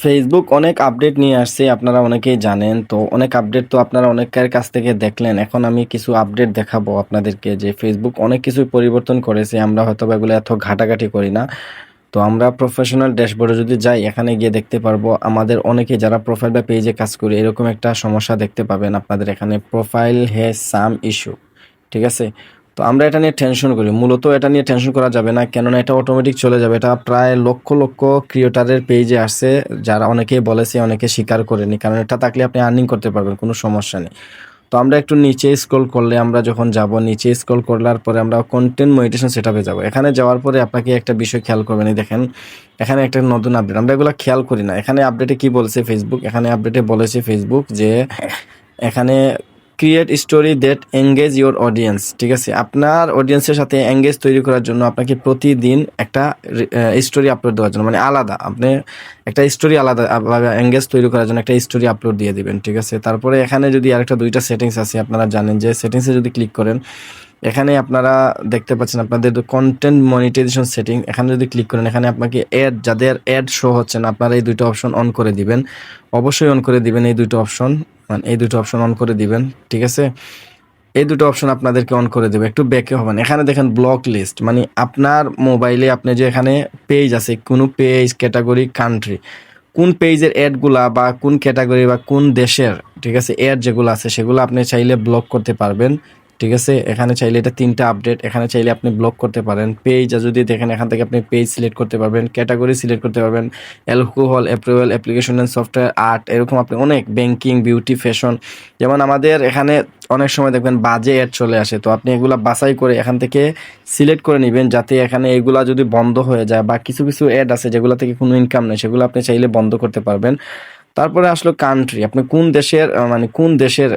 Facebook অনেক update নিয়ে আসছে, আপনারা অনেকেই জানেন। তো অনেক আপডেট তো আপনারা অনেকের কাছ থেকে দেখলেন। এখন আমি কিছু আপডেট দেখাবো আপনাদেরকে যে ফেসবুক অনেক কিছুই পরিবর্তন করেছে। আমরা হয়তো এগুলো এত ঘাটাঘাটি করি না। তো আমরা প্রফেশনাল ড্যাশবোর্ডে যদি যাই, এখানে গিয়ে দেখতে পারব, আমাদের অনেকে যারা প্রোফাইল বা পেজে কাজ করি, এরকম একটা সমস্যা দেখতে পাবেন আপনাদের এখানে। প্রোফাইল হ্যাজ সাম ইস্যু ঠিক আছে? তো আমরা এটা নিয়ে টেনশন করি। মূলত এটা নিয়ে টেনশন করা যাবে না, কেননা এটা অটোমেটিক চলে যাবে। এটা প্রায় লক্ষ লক্ষ ক্রিয়েটারের পেজে আসছে, যারা অনেকেই বলেছে অনেকে স্বীকার করেনি, কারণ এটা থাকলে আপনি আর্নিং করতে পারবেন, কোনো সমস্যা নেই। তো আমরা একটু নিচে স্ক্রল করলে আমরা যখন যাব, নিচে স্ক্রল করলার পরে আমরা কন্টেন্ট মডিটেশন সেটআপে যাব। এখানে যাওয়ার পরে আপনাকে একটা বিষয় খেয়াল করবেন দেখেন, এখানে একটা নতুন আপডেট আমরা এগুলো খেয়াল করি না। এখানে আপডেটে কি বলেছে ফেসবুক এখানে আপডেটে বলেছে ফেসবুক যে, এখানে create story that engage your audience ঠিক আছে? আপনার অডিয়েন্সের সাথে এঙ্গেজ তৈরি করার জন্য আপনাকে প্রতিদিন একটা স্টোরি আপলোড দেওয়ার জন্য মানে আলাদা। আপনি একটা স্টোরি আলাদা এঙ্গেজ তৈরি করার জন্য একটা স্টোরি আপলোড দিয়ে দিবেন, ঠিক আছে? তারপরে এখানে যদি আরেকটা দুইটা সেটিংস আছে, আপনারা জানেন যে সেটিংসে যদি ক্লিক করেন, এখানে আপনারা দেখতে পাচ্ছেন আপনাদের কন্টেন্ট মনিটাইজেশন সেটিং এখানে যদি ক্লিক করেন, এখানে আপনাকে অ্যাড যাদের অ্যাড শো হচ্ছে না, আপনারা এই দুটো অপশন অন করে দিবেন। অবশ্যই অন করে দিবেন এই দুটো অপশন মানে এই দুটো অপশন অন করে দিবেন, ঠিক আছে? এই দুটো অপশন আপনাদেরকে অন করে দেবে, একটু ব্যাকে হবেন। এখানে দেখেন ব্লক লিস্ট মানে আপনার মোবাইলে আপনি যে এখানে পেজ আছে, কোনো পেজ ক্যাটাগরি কান্ট্রি কোন পেজের অ্যাডগুলা বা কোন ক্যাটাগরি বা কোন দেশের, ঠিক আছে অ্যাড যেগুলো আছে, সেগুলো আপনি চাইলে ব্লক করতে পারবেন। ঠিক আছে? এখানে চাইলে এটা তিনটা আপডেট এখানে চাইলে আপনি ব্লক করতে পারেন। পেজ যদি দেখেন, এখান থেকে আপনি পেজ সিলেক্ট করতে পারবেন ক্যাটাগরি সিলেক্ট করতে পারবেন। Alcohol approval application and software art এরকম আপনি অনেক ব্যাংকিং বিউটি ফ্যাশন যেমন আমাদের এখানে অনেক সময় দেখবেন বাজে অ্যাড চলে আসে। তো আপনি এগুলা বাছাই করে এখান থেকে সিলেক্ট করে নেবেন, যাতে এখানে এগুলা যদি বন্ধ হয়ে যায় বা কিছু কিছু অ্যাড আছে যেগুলো থেকে কোনো ইনকাম নেই, সেগুলো আপনি চাইলে বন্ধ করতে পারবেন। তারপরে আসলো কান্ট্রি আপনি কোন দেশের মানে কোন দেশের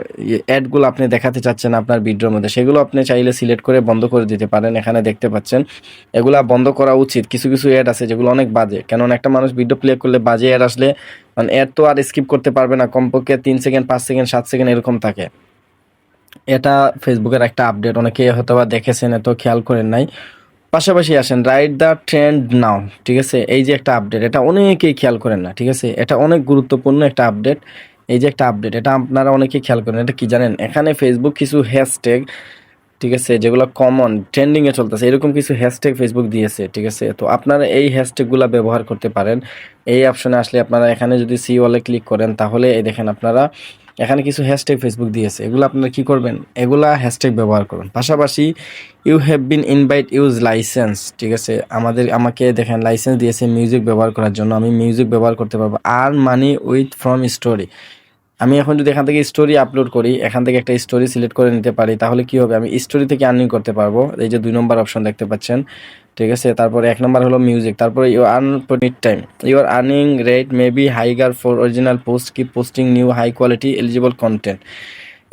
অ্যাডগুলো আপনি দেখাতে চাচ্ছেন আপনার ভিডিওর মধ্যে? সেগুলো আপনি চাইলে সিলেক্ট করে বন্ধ করে দিতে পারেন, এখানে দেখতে পাচ্ছেন। এগুলা বন্ধ করা উচিত। কিছু কিছু অ্যাড আছে যেগুলো অনেক বাজে। কেননা একটা মানুষ ভিডিও প্লে করলে বাজে অ্যাড আসলে মানে অ্যাড তো আর স্কিপ করতে পারবে না। কমপক্ষে তিন সেকেন্ড পাঁচ সেকেন্ড সাত সেকেন্ড এরকম থাকে। এটা ফেসবুকের একটা আপডেট অনেকে হয়তো বা দেখেছেন, এত খেয়াল করেন নাই। পাশাপাশি আসেন রাইট দ্য ট্রেন্ড নাও ঠিক আছে? এই যে একটা আপডেট এটা অনেকেই খেয়াল করেন না, ঠিক আছে? এটা অনেক গুরুত্বপূর্ণ একটা আপডেট এই যে একটা আপডেট এটা আপনারা অনেকেই খেয়াল করেন, এটা কি জানেন? এখানে ফেসবুক কিছু হ্যাশট্যাগ ঠিক আছে? যেগুলো কমন ট্রেন্ডিংয়ে চলতেছে, এরকম কিছু হ্যাশট্যাগ ফেসবুক দিয়েছে, ঠিক আছে? তো আপনারা এই হ্যাশট্যাগুলো ব্যবহার করতে পারেন। এই অপশনে আসলে আপনারা এখানে যদি সি ওয়ালে ক্লিক করেন, তাহলে এই দেখেন আপনারা এখানে কিছু হ্যাশট্যাগ ফেসবুক দিয়েছে। এগুলো আপনারা কি করবেন? এগুলা হ্যাশট্যাগ ব্যবহার করবেন পাশাপাশি you have been invite use license ঠিক আছে? আমাদের, আমাকে দেখেন লাইসেন্স দিয়েছে মিউজিক ব্যবহার করার জন্য। আমি মিউজিক ব্যবহার করতে পারব। আর মানি উইথ ফ্রম স্টোরি আমি এখন যদি এখান থেকে স্টোরি আপলোড করি, এখান থেকে একটা স্টোরি সিলেক্ট করে নিতে পারি, তাহলে কি হবে? আমি স্টোরি থেকে আর্নিং করতে পারব। এই যে দুই নম্বর অপশন দেখতে পাচ্ছেন, ঠিক আছে? তারপরে এক নম্বর হলো মিউজিক তারপরে you earn mid time your earning rate may be higher for original post কি posting new high quality eligible content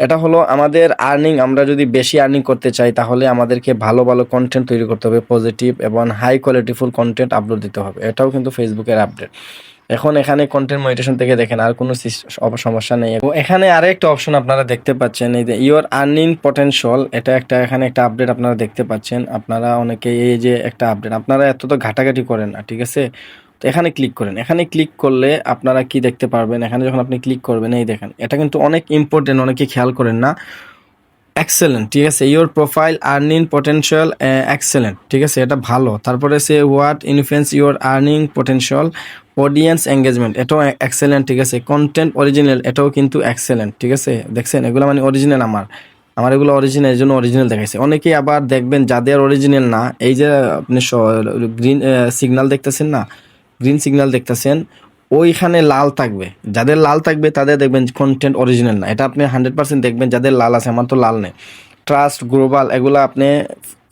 এটা হলো আমাদের আর্নিং আমরা যদি বেশি আর্নিং করতে চাই, তাহলে আমাদেরকে ভালো ভালো কন্টেন্ট তৈরি করতে হবে পজিটিভ এবং হাই কোয়ালিটিফুল কন্টেন্ট আপলোড দিতে হবে। এটাও কিন্তু ফেসবুকের আপডেট এখন এখানে কন্টেন্ট মনিটেশন থেকে দেখেন আর কোনো সমস্যা নেই। এখানে আরেকটা অপশন আপনারা দেখতে পাচ্ছেন, এই যে ইওর আর্নিং পটেনশিয়াল এটা একটা এখানে একটা আপডেট আপনারা দেখতে পাচ্ছেন। আপনারা অনেকে এই যে একটা আপডেট আপনারা এত তো ঘাটাঘাটি করেন না, ঠিক আছে? তো এখানে ক্লিক করেন। এখানে ক্লিক করলে আপনারা কি দেখতে পারবেন? এখানে যখন আপনি ক্লিক করবেন, এই দেখেন, এটা কিন্তু অনেক ইম্পর্টেন্ট অনেকে খেয়াল করেন না। এক্সেলেন্ট ঠিক আছে your profile earning potential excellent ঠিক আছে, এটা ভালো। তারপরে say what influence your earning potential audience engagement এটাও এক্সেলেন্ট ঠিক আছে কন্টেন্ট অরিজিনাল এটাও কিন্তু এক্সেলেন্ট ঠিক আছে, দেখছেন, এগুলো মানে অরিজিনাল আমার আমার এগুলো অরিজিনাল এই জন্য অরিজিনাল দেখাইছে। অনেকেই আবার দেখবেন যাদের অরিজিনাল না, এই যে আপনি গ্রিন সিগন্যাল দেখতেছেন না গ্রিন সিগন্যাল দেখতেছেন ওইখানে লাল থাকবে। যাদের লাল থাকবে, তাদের দেখবেন কন্টেন্ট অরিজিনাল না। এটা আপনি হান্ড্রেড পার্সেন্ট দেখবেন, যাদের লাল আছে, আমার তো লাল নেই। ট্রাস্ট গ্লোবাল এগুলো আপনি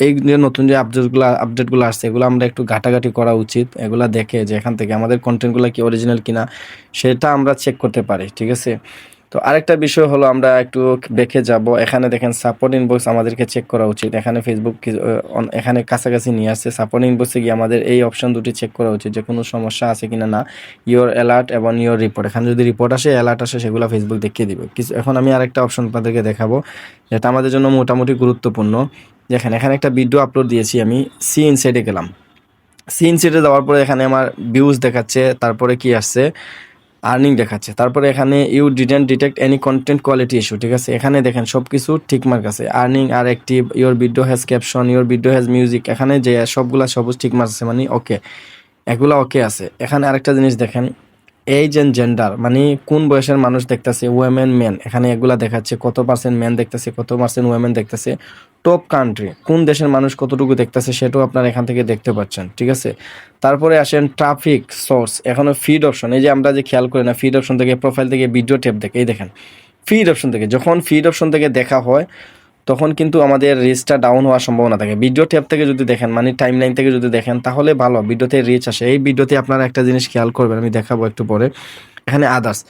এই যে নতুন যে আপডেটগুলো আপডেটগুলো আসছে, এগুলো আমরা একটু ঘাটাঘাটি করা উচিত। এগুলো দেখে যে এখান থেকে আমাদের কন্টেন্টগুলো কি অরিজিনাল কিনা, সেটা আমরা চেক করতে পারি, ঠিক আছে? তো আরেকটা বিষয় হলো আমরা একটু দেখে যাব। এখানে দেখেন সাপোর্ট ইনবক্স আমাদেরকে চেক করা উচিত। এখানে ফেসবুক এখানে কাছাকাছি নিয়ে আসছে। সাপোর্ট ইনবক্সে গিয়ে আমাদের এই অপশন দুটি চেক করা উচিত যে কোনো সমস্যা আছে কিনা না। ইওর অ্যালার্ট এবং ইওর রিপোর্ট এখানে যদি রিপোর্ট আসে অ্যালার্ট আসে, সেগুলো ফেসবুক দেখিয়ে দিবে। কিছু, এখন আমি আরেকটা অপশন আপনাদেরকে দেখাবো যেটা আমাদের জন্য মোটামুটি গুরুত্বপূর্ণ। দেখেন, এখানে একটা ভিডিও আপলোড দিয়েছি আমি। সি ইনসাইডে গেলাম। সি ইনসাইডে দেওয়ার পরে এখানে আমার ভিউজ দেখাচ্ছে। তারপরে কি আসছে? আর্নিং দেখাচ্ছে। তারপরে এখানে you didn't detect any content quality issue ঠিক আছে? এখানে দেখেন সব কিছু ঠিকমার্ক আছে। Earning R active your video has caption your video has music এখানে যে সবগুলা সবুজ ঠিকমার্ক আছে মানে ওকে এগুলা ওকে আছে। এখানে আরেকটা জিনিস দেখেন এইজ এন্ড জেন্ডার মানে কোন বয়সের মানুষ দেখতেছে? ওয়েমেন মেন এখানে এগুলা দেখাচ্ছে, কত পার্সেন্ট মেন দেখতেছে, কত পার্সেন্ট ওয়েমেন দেখতেছে। টপ কান্ট্রি কোন দেশের মানুষ কতটুকু দেখতেছে সেটাও আপনারা এখান থেকে দেখতে পাচ্ছেন, ঠিক আছে? তারপরে আসেন ট্রাফিক সোর্স এখনও ফিড অপশন এই যে আমরা যে খেয়াল করি না ফিড অপশন থেকে প্রোফাইল থেকে ভিডিও ট্যাব দেখে এই দেখেন ফিড অপশন থেকে, যখন ফিড অপশন থেকে দেখা হয়, তখন কিন্তু আমাদের রিচটা ডাউন হওয়ার সম্ভাবনা থাকে। ভিডিও ট্যাব থেকে যদি দেখেন মানে টাইম লাইন থেকে যদি দেখেন, তাহলে ভালো ভিডিওতে রিচ আসে। এই ভিডিওতে আপনারা একটা জিনিস খেয়াল করবেন, আমি দেখাবো একটু পরে। এখানে আদার্স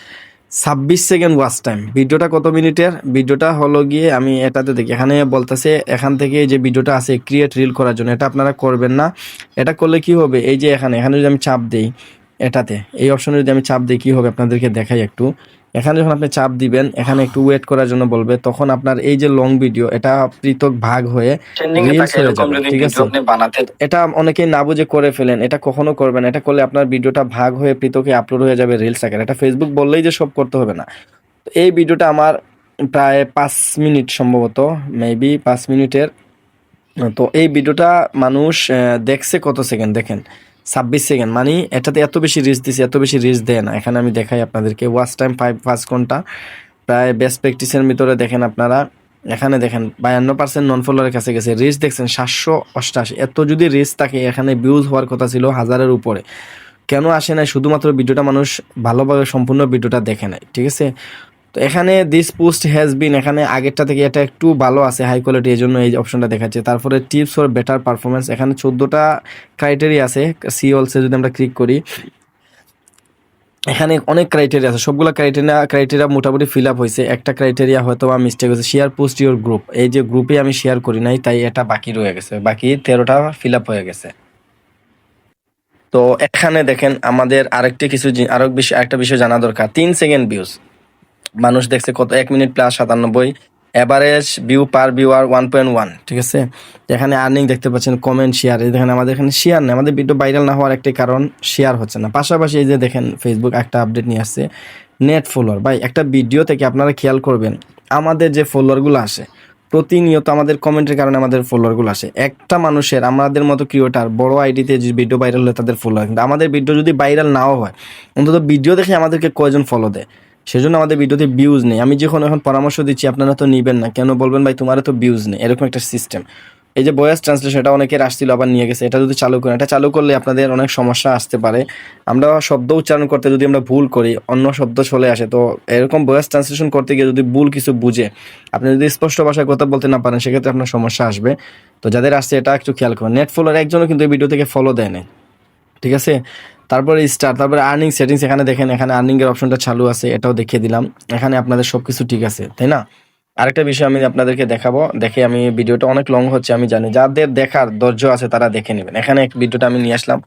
ছাব্বিশ সেকেন্ড ওয়াচ টাইম ভিডিওটা কত মিনিটের? ভিডিওটা হলো গিয়ে আমি এটাতে দেখি। এখানে বলতেছে, এখান থেকে যে ভিডিওটা আছে ক্রিয়েট রিল করার জন্য। এটা আপনারা করবেন না। এটা করলে কি হবে? এই যে এখানে এখানে যদি আমি চাপ দিই, এটাতে, এই অপশনে যদি আমি চাপ দিই, কী হবে আপনাদেরকে দেখাই একটু। এখানে যখন আপনি চাপ দিবেন এখানে একটু ওয়েট করার জন্য বলবে তখন আপনার এই যে লং ভিডিও এটা পৃথক ভাগ হয়ে Reels হয়ে যাবে, ঠিক আছে? বানাতে এটা অনেকেই না বুঝে করে ফেলেন এটা কখনো করবেন এটা করলে আপনার ভিডিওটা ভাগ হয়ে পৃথকে আপলোড হয়ে যাবে রিলস আকারে। এটা ফেসবুক বললেই যে সব করতে হবে না। তো এই ভিডিওটা আমার প্রায় পাঁচ মিনিট সম্ভবত মেবি পাঁচ মিনিটের। তো এই ভিডিওটা মানুষ দেখছে কত সেকেন্ড দেখেন। ছাব্বিশ সেকেন্ড মানে এটাতে এত বেশি রিচ দিছে, এত বেশি রিচ দেয় না। এখানে আমি দেখাই আপনাদেরকে ওয়াচ টাইম ফাইভ পাঁচ ঘণ্টা প্রায় বেস্ট প্র্যাকটিসের ভিতরে দেখেন আপনারা। এখানে দেখেন বায়ান্ন পার্সেন্ট নন ফলোয়ারের কাছে গেছে। রিচ দেখছেন, সাতশো অষ্টাশি। এত যদি রিচ থাকে, এখানে ভিউজ হওয়ার কথা ছিল হাজারের উপরে। কেন আসে না শুধুমাত্র ভিডিওটা মানুষ ভালোভাবে সম্পূর্ণ ভিডিওটা দেখে নাই ঠিক আছে? তো এখানে দিস পোস্ট হ্যাজ বিন এখানে আগেরটা থেকে এটা একটু ভালো আছে হাই কোয়ালিটি এই জন্য এই অপশনটা দেখাচ্ছে। তারপরে টিপস ফর বেটার পারফরমেন্স এখানে চোদ্দোটা ক্রাইটেরিয়া আছে সি অলসে যদি আমরা ক্লিক করি। এখানে অনেক ক্রাইটেরিয়া আছে, সবগুলো ক্রাইটেরিয়া ক্রাইটেরিয়া মোটামুটি ফিল আপ হয়েছে। একটা ক্রাইটেরিয়া হয়তো বা মিস্টেক হয়েছে শেয়ার পোস্ট ইউর গ্রুপ এই যে গ্রুপে আমি শেয়ার করি নাই, তাই এটা বাকি রয়ে গেছে। বাকি তেরোটা ফিল আপ হয়ে গেছে। তো এখানে দেখেন, আমাদের আরেকটি কিছু জি- আরও বিষয়, আরেকটা বিষয় জানা দরকার। তিন সেকেন্ড ভিউজ মানুষ দেখছে কত এক মিনিট প্লাস সাতানব্বই। Average view per viewer one point one ঠিক আছে? এখানে আর্নিং দেখতে পাচ্ছেন কমেন্ট শেয়ার এই দেখেন, আমাদের এখানে শেয়ার নেই। আমাদের ভিডিও ভাইরাল না হওয়ার একটি কারণ শেয়ার হচ্ছে না। পাশাপাশি এই যে দেখেন ফেসবুক একটা আপডেট নিয়ে আসছে নেট ফলোয়ার ভাই, একটা ভিডিও থেকে আপনারা খেয়াল করবেন, আমাদের যে ফলোয়ারগুলো আসে, প্রতিনিয়ত আমাদের কমেন্টের কারণে আমাদের ফলোয়ারগুলো আসে। একটা মানুষের, আমাদের মতো ক্রিয়েটার বড় আইডিতে যে ভিডিও ভাইরাল হলে তাদের ফলোয়ার কিন্তু আমাদের ভিডিও যদি ভাইরাল নাও হয়, অন্তত ভিডিও দেখে আমাদেরকে কয়জন ফলো দেয়? সেজন্য আমাদের ভিডিওতে ভিউজ নেই। আমি যখন এখন পরামর্শ দিচ্ছি, আপনারা তো নিবেন না। কেন বলবেন ভাই তোমার তো ভিউজ নেই। এরকম একটা সিস্টেম এই যে ভয়েস ট্রান্সলেশন এটা অনেকের আসছিল, আবার নিয়ে গেছে। এটা যদি চালু করেন, এটা চালু করলে আপনাদের অনেক সমস্যা আসতে পারে। আমরা শব্দ উচ্চারণ করতে যদি আমরা ভুল করি, অন্য শব্দ চলে আসে, তো এরকম ভয়েস ট্রান্সলেশন করতে গিয়ে যদি ভুল কিছু বুঝে, আপনি যদি স্পষ্ট ভাষায় কথা বলতে না পারেন, সেক্ষেত্রে আপনার সমস্যা আসবে। তো যাদের আসছে, এটা একটু খেয়াল করুন। নেট ফলোয়ার একজনও কিন্তু এই ভিডিও থেকে ফলো দেয় নাই। ঠিক আছে? তারপরে স্টার তারপরে আর্নিং সেটিংস এখানে দেখেন, এখানে আর্নিং এর অপশনটা চালু আছে, এটাও দেখিয়ে দিলাম। এখানে আপনাদের সবকিছু ঠিক আছে, তাই না? আরেকটা বিষয় আমি আপনাদেরকে দেখাবো, দেখে আমি ভিডিওটা অনেক লং হচ্ছে, আমি জানি। যাদের দেখার ধৈর্য আছে, তারা দেখে নেবেন। এখানে এক ভিডিওটা আমি নিয়ে আসলাম,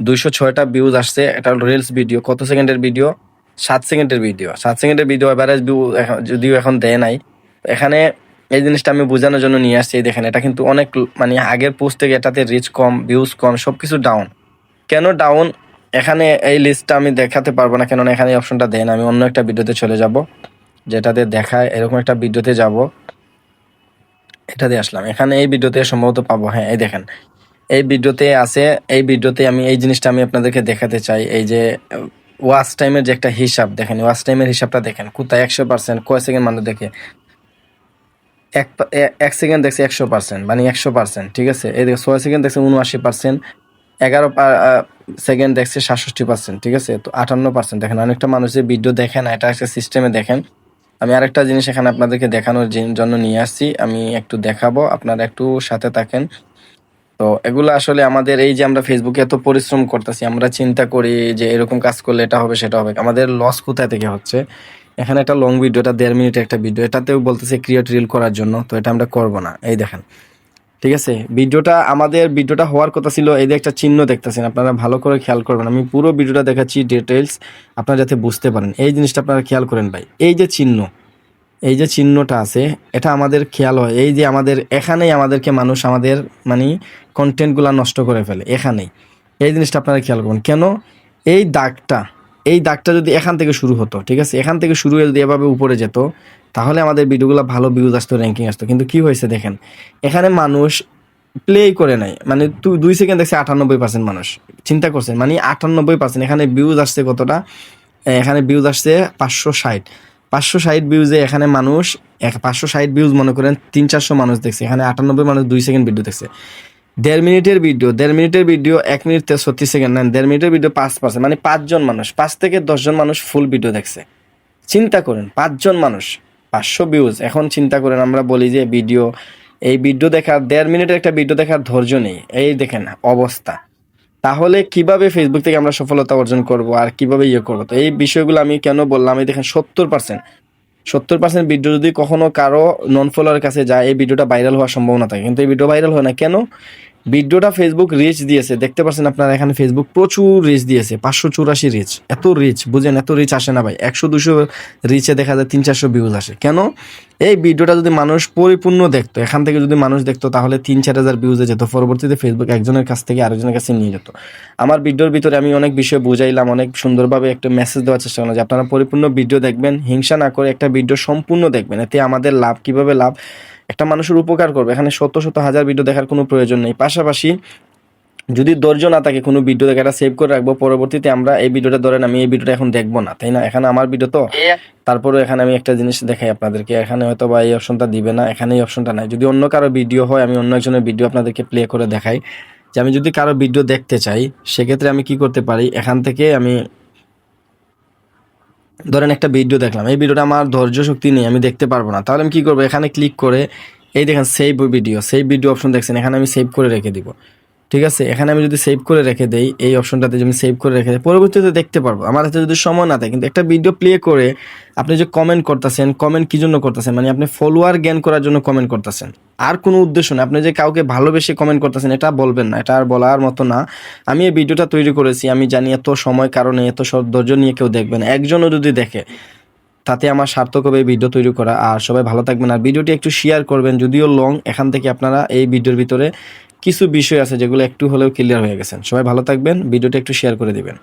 দুইশো ছয়টা ভিউজ আসছে, এটা রিলস ভিডিও কত সেকেন্ডের ভিডিও সাত সেকেন্ডের ভিডিও সাত সেকেন্ডের ভিডিও এভারেজ ভিউ যদিও এখন দেয় নাই। এখানে এই জিনিসটা আমি বোঝানোর জন্য নিয়ে আসছি দেখেন, এটা কিন্তু অনেক মানে আগের পোস্ট থেকে এটাতে রিচ কম ভিউজ কম সব কিছু ডাউন কেন ডাউন এখানে এই লিস্টটা আমি দেখাতে পারব না, কেননা এখানে অপশনটা দেন আমি অন্য একটা ভিডিওতে চলে যাব, যেটাতে দেখায় এরকম একটা ভিডিওতে যাব। এটাতে আসলাম। এখানে এই ভিডিওতে সম্ভবত পাবো। হ্যাঁ এই দেখেন। এই ভিডিওতে আছে, এই ভিডিওতে আমি এই জিনিসটা আমি আপনাদেরকে দেখাতে চাই। এই যে ওয়াচ টাইমের যে একটা হিসাব, দেখেন ওয়াচ টাইমের হিসাবটা দেখেন। কোথায় একশো পার্সেন্ট কয় সেকেন্ড মানুষ দেখে? এক এক সেকেন্ড দেখছে একশো পার্সেন্ট মানে একশো পার্সেন্ট ঠিক আছে? এই দেখে, ছয় সেকেন্ড দেখছে উনআশি পার্সেন্ট এগারো সেকেন্ড দেখছে সাতষট্টি পার্সেন্ট ঠিক আছে? তো আটান্ন পার্সেন্ট দেখেন, অনেকটা মানুষ যে ভিডিও দেখে না, এটা একটা সিস্টেমে দেখেন। আমি আরেকটা জিনিস এখানে আপনাদেরকে দেখানোর জন্য নিয়ে আসছি, আমি একটু দেখাবো, আপনারা একটু সাথে থাকেন। তো এগুলো আসলে আমাদের এই যে আমরা ফেসবুকে এত পরিশ্রম করতেছি, আমরা চিন্তা করি যে এরকম কাজ করলে এটা হবে, সেটা হবে। আমাদের লস কোথায় থেকে হচ্ছে? এখানে একটা লং ভিডিও এটা দেড় মিনিটের একটা ভিডিও এটাতেও বলতেছে ক্রিয়েট রিল করার জন্য, তো এটা আমরা করব না। এই দেখেন ঠিক আছে? ভিডিওটা আমাদের, ভিডিওটা হওয়ার কথা ছিল, এই যে একটা চিহ্ন দেখতেছেন, আপনারা ভালো করে খেয়াল করবেন। আমি পুরো ভিডিওটা দেখাচ্ছি ডিটেলস আপনারা যাতে বুঝতে পারেন। এই জিনিসটা আপনারা খেয়াল করেন ভাই। এই যে চিহ্ন, এই যে চিহ্নটা আছে, এটা আমাদের খেয়াল হয়। এই যে আমাদের, এখানেই আমাদেরকে মানুষ আমাদের মানে কন্টেন্টগুলো নষ্ট করে ফেলে, এখানেই। এই জিনিসটা আপনারা খেয়াল করুন কেন? এই দাগটা এই দাগটা যদি এখান থেকে শুরু হতো, ঠিক আছে? এখান থেকে শুরু হয়ে যদি এভাবে উপরে যেত তাহলে আমাদের ভিডিওগুলো ভালো ভিউজ আসতো র্যাঙ্কিং আসতো। কিন্তু কি হয়েছে দেখেন, এখানে মানুষ প্লেই করে নাই। মানে তু দুই সেকেন্ড দেখছে আটানব্বই পার্সেন্ট মানুষ। চিন্তা করছেন মানে আটানব্বই পার্সেন্ট এখানে ভিউজ আসছে কতটা? এখানে ভিউজ আসছে পাঁচশো ষাট। পাঁচশো ষাট ভিউজে এখানে মানুষ, এক পাঁচশো ষাট ভিউজ মনে করেন তিন চারশো মানুষ দেখছে। এখানে আটানব্বই মানুষ দুই সেকেন্ড ভিডিও দেখছে। দেড় মিনিটের ভিডিও দেড় মিনিটের ভিডিও এক মিনিট ছত্রিশ সেকেন্ড নেন দেড় মিনিটের ভিডিও পাঁচ পার্সেন্ট মানে পাঁচজন মানুষ, পাঁচ থেকে দশজন মানুষ ফুল ভিডিও দেখছে। চিন্তা করেন, পাঁচজন মানুষ। পাঁচশো ভিউজ এখন চিন্তা করেন, আমরা বলি যে ভিডিও এই ভিডিও দেখার, দেড় মিনিটের একটা ভিডিও দেখার ধৈর্য নেই। এই দেখেন অবস্থা। তাহলে কীভাবে ফেসবুক থেকে আমরা সফলতা অর্জন করব আর কীভাবে ইয়ে করব? তো এই বিষয়গুলো আমি কেন বললাম? এই দেখেন সত্তর পার্সেন্ট সত্তর পার্সেন্ট ভিডিও যদি কখনো কারও নন ফলোয়ারের কাছে যায়, এই ভিডিওটা ভাইরাল হওয়ার সম্ভাবনা থাকে। কিন্তু এই ভিডিও ভাইরাল হয় না। কেন? ভিডিওটা ফেসবুক রিচ দিয়েছে। দেখতে পাচ্ছেন আপনারা, এখানে ফেসবুক প্রচুর রিচ দিয়েছে, পাঁচশো চুরাশি রিচ এত রিচ বুঝেন, এত রিচ আসে না ভাই। একশো দুশো রিচে দেখা যায় তিন চারশো ভিউজ আসে। কেন? এই ভিডিওটা যদি মানুষ পরিপূর্ণ দেখতো, এখান থেকে যদি মানুষ দেখতো, তাহলে তিন চার হাজার ভিউজে যেত। পরবর্তীতে ফেসবুক একজনের কাছ থেকে আরেকজনের কাছে নিয়ে যেত। আমার ভিডিওর ভিতরে আমি অনেক বিষয় বুঝাইলাম, অনেক সুন্দরভাবে একটা মেসেজ দেওয়ার চেষ্টা করলাম যে, আপনারা পরিপূর্ণ ভিডিও দেখবেন, হিংসা না করে একটা ভিডিও সম্পূর্ণ দেখবেন। এতে আমাদের লাভ, কীভাবে লাভ? একটা মানুষের উপকার করবে। এখানে শত শত হাজার ভিডিও দেখার কোনো প্রয়োজন নেই। পাশাপাশি যদি ধৈর্য না থাকে কোনো ভিডিও দেখে এটা সেভ করে রাখব পরবর্তীতে আমরা এই ভিডিওটা ধরেন আমি এই ভিডিওটা এখন দেখব না তাই না? এখানে আমার ভিডিও তো? তারপরে এখানে আমি একটা জিনিস দেখাই আপনাদেরকে। এখানে হয়তো বা এই অপশনটা দিবে না এখানে এই অপশনটা নাই। যদি অন্য কারও ভিডিও হয় আমি অন্য একজনের ভিডিও আপনাদেরকে প্লে করে দেখাই। যে আমি যদি কারও ভিডিও দেখতে চাই সেক্ষেত্রে আমি কি করতে পারি? এখান থেকে আমি ধরেন একটা ভিডিও দেখলাম, এই ভিডিওটা আমার ধৈর্য শক্তি নেই, আমি দেখতে পারব না। তাহলে আমি কী করব? এখানে ক্লিক করে, এই দেখেন save video save video option দেখছেন, এখানে আমি সেভ করে রেখে দিব। ঠিক আছে? এখানে আমি যদি সেভ করে রেখে দেই, এই অপশনটাতে যদি আমি সেভ করে রেখে দিই, পরবর্তীতে দেখতে পারব। আমার হাতে যদি সময় না থাকে, কিন্তু একটা ভিডিও প্লে করে আপনি যে কমেন্ট করতেছেন কমেন্ট কী জন্য করতেছেন? মানে আপনি ফলোয়ার জ্ঞান করার জন্য কমেন্ট করতেছেন। আর কোনো উদ্দেশ্য না আপনি যে কাউকে ভালোবেসে কমেন্ট করতেছেন, এটা বলবেন না। এটা আর বলার মতো না। আমি এই ভিডিওটা তৈরি করেছি। আমি জানি এত সময় কারণে, এত সব ধৈর্য নিয়ে কেউ দেখবেন একজনও যদি দেখে, তাতে আমার সার্থক হবে এই ভিডিও তৈরি করা। আর সবাই ভালো থাকবেন। আর ভিডিওটি একটু শেয়ার করবেন। যদিও লং এখান থেকে আপনারা এই ভিডিওর ভিতরে কিছু বিষয় আছে যেগুলো একটু হলেও ক্লিয়ার হয়ে গেছেন। সবাই ভালো থাকবেন, ভিডিওটি একটু শেয়ার করে দিবেন।